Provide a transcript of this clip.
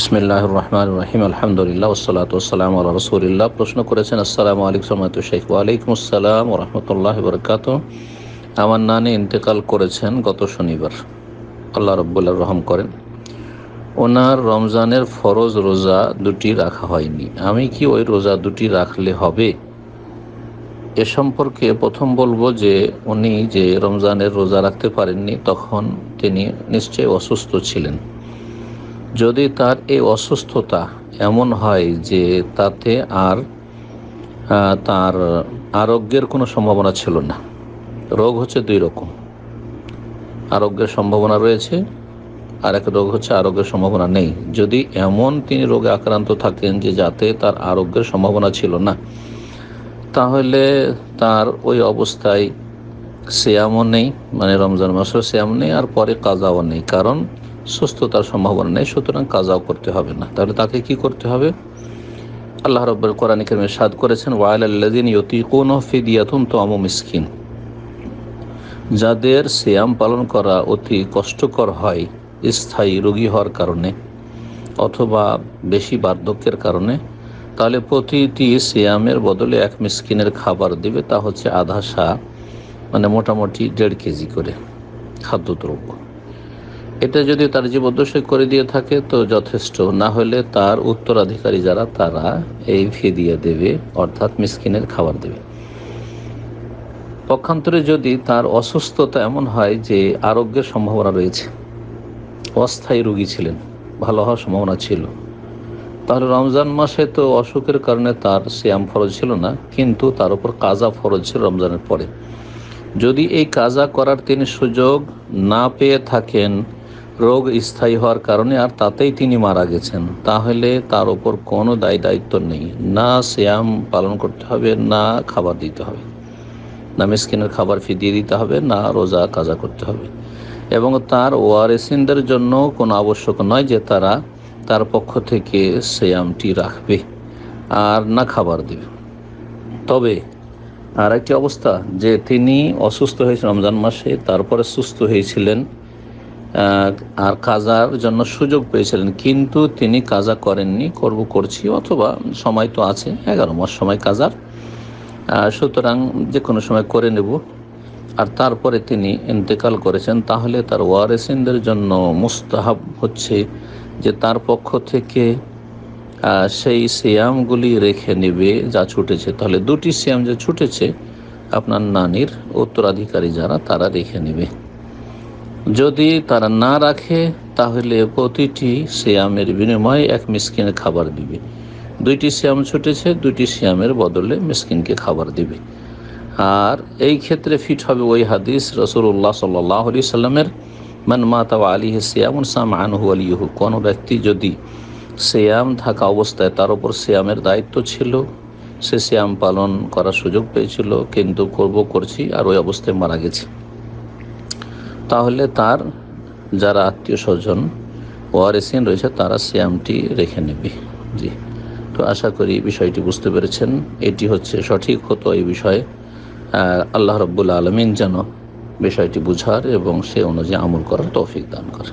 বিসমিল্লাহ রহমান রহিম। আলহামদুলিল্লাহ ওসালাত ওসালাম আল্লাহ রসুলিল্লাহ। প্রশ্ন করেছেন, আসসালামু আলাইকুম সালামত শেখ ওয়ালাইকুম আসসালাম রহমতুল্লাহ বরকাত আমার নানি ইন্তেকাল করেছেন গত শনিবার। আল্লাহ রব্বুল্লাহ রহম করেন। ওনার রমজানের ফরজ রোজা দুটি রাখা হয়নি। আমি কি ওই রোজা দুটি রাখলে হবে? এ সম্পর্কে প্রথম বলব যে, উনি যে রমজানের রোজা রাখতে পারেননি, তখন তিনি নিশ্চয়ই অসুস্থ ছিলেন। যদি তার এই অসুস্থতা এমন হয় যে তাতে আর তার আরোগ্যের কোনো সম্ভাবনা ছিল না। রোগ হচ্ছে দুই রকম। আরোগ্যের সম্ভাবনা রয়েছে আর এক রোগ হচ্ছে আরোগ্যের সম্ভাবনা নেই। যদি এমন তিনি রোগে আক্রান্ত থাকেন যে যাতে তার আরোগ্যের সম্ভাবনা ছিল না, তাহলে তার ওই অবস্থায় শ্যামও নেই মানে রমজান মাসের শ্যাম নেই, আর পরে কাজাও নেই। কারণ সুস্থতার সম্ভাবনা নেই, সুতরাং কাজাও করতে হবে না। তাহলে তাকে কি করতে হবে? আল্লাহ রব্বর কোরআন কেরমে সাদ করেছেন ওয়াইল আল্লাদিন ইয়তিকুন ফিদিয়াতুন তো আমু মিসকিন। যাদের শ্যাম পালন করা অতি কষ্টকর হয়, স্থায়ী রোগী হওয়ার কারণে অথবা বেশি বার্ধক্যের কারণে, তাহলে প্রতিটি শ্যামের বদলে এক মিসকিনের খাবার দেবে, তা হচ্ছে আধা সা মানে মোটামুটি দেড় কেজি করে খাদ্যদ্রব্য। এটা যদি তার জীবদ্দশায় করে দিয়ে থাকে তো যথেষ্ট। না হলে তার উত্তরাধিকারী যারা, তারা এই ফিদিয়া দেবে, অর্থাৎ মিসকিনের খাবার দেবে। পক্ষান্তরে যদি তার অসুস্থতা এমন হয় যে আরোগ্যের সম্ভাবনা রয়েছে, অস্থায়ী রোগী ছিলেন, ভালো হওয়ার সম্ভাবনা ছিল, তাহলে রমজান মাসে তো অসুখের কারণে তার শ্যাম ফরজ ছিল না, কিন্তু তার উপর কাজা ফরজ ছিল রমজানের পরে। যদি এই কাজা করার তিনি সুযোগ না পেয়ে থাকেন রোগ স্থায়ী হওয়ার কারণে আর তাতেই তিনি মারা গেছেন। তাহলে তার ওপর কোনো দায় দায়িত্ব নেই। না শ্যাম পালন করতে হবে, না খাবার দিতে হবে। না মিসকিনের খাবার ফিদিয়ে দিতে হবে, না রোজা কাজা করতে হবে। এবং তার ওয়ারেসিনদের জন্য কোনো আবশ্যক নয় যে তারা তার পক্ষ থেকে শ্যামটি রাখবে আর না খাবার দেবে। তবে আর একটি অবস্থা, যে তিনি অসুস্থ হয়েছেন রমজান মাসে, তারপরে সুস্থ হয়েছিলেন আর কাজার জন্য সুযোগ পেয়েছিলেন, কিন্তু তিনি কাজা করেননি, করব করছি, অথবা সময় তো আছে, এগারো মাস সময় কাজার। সুতরাং যে কোনো সময় করে নেব। আর তারপরে তিনি ইন্তেকাল করেছেন, তাহলে তার ওয়ারেসিনদের জন্য মুস্তাহাব হচ্ছে যে তার পক্ষ থেকে সেই সিয়ামগুলি রেখে নেবে যা ছুটেছে। তাহলে দুটি সিয়াম যে ছুটেছে, আপনার নানির উত্তরাধিকারী যারা, তারা রেখে নেবে। যদি তারা না রাখে, তাহলে প্রতিটি শ্যামের বিনিময়ে এক মিসকিনের খাবার দিবে। দুইটি শ্যাম ছুটেছে, দুইটি শ্যামের বদলে মিসকিনকে খাবার দিবে। আর এই ক্ষেত্রে ফিট হবে ওই হাদিস রসুল্লাহ সাল্লাহ আলি সাল্লামের, মান মাতা আলী শ্যামুন সাম আনহু আলিহু কোনো ব্যক্তি যদি শ্যাম থাকা অবস্থায় তার উপর শ্যামের দায়িত্ব ছিল, সে শ্যাম পালন করার সুযোগ পেয়েছিল, কিন্তু করব করছি আর ওই অবস্থায় মারা গেছে। তাহলে তার যারা আত্মীয় স্বজন, ওয়ারেসিন রয়েছে, তারা সিয়ামটি রেখে নেবে। জি। তো আশা করি বিষয়টি বুঝতে পেরেছেন। এটি হচ্ছে সঠিক হতো এই বিষয়ে। আল্লাহ রব্বুল আলমিন যেন বিষয়টি বুঝার এবং সে অনুযায়ী আমল করার তৌফিক দান করে।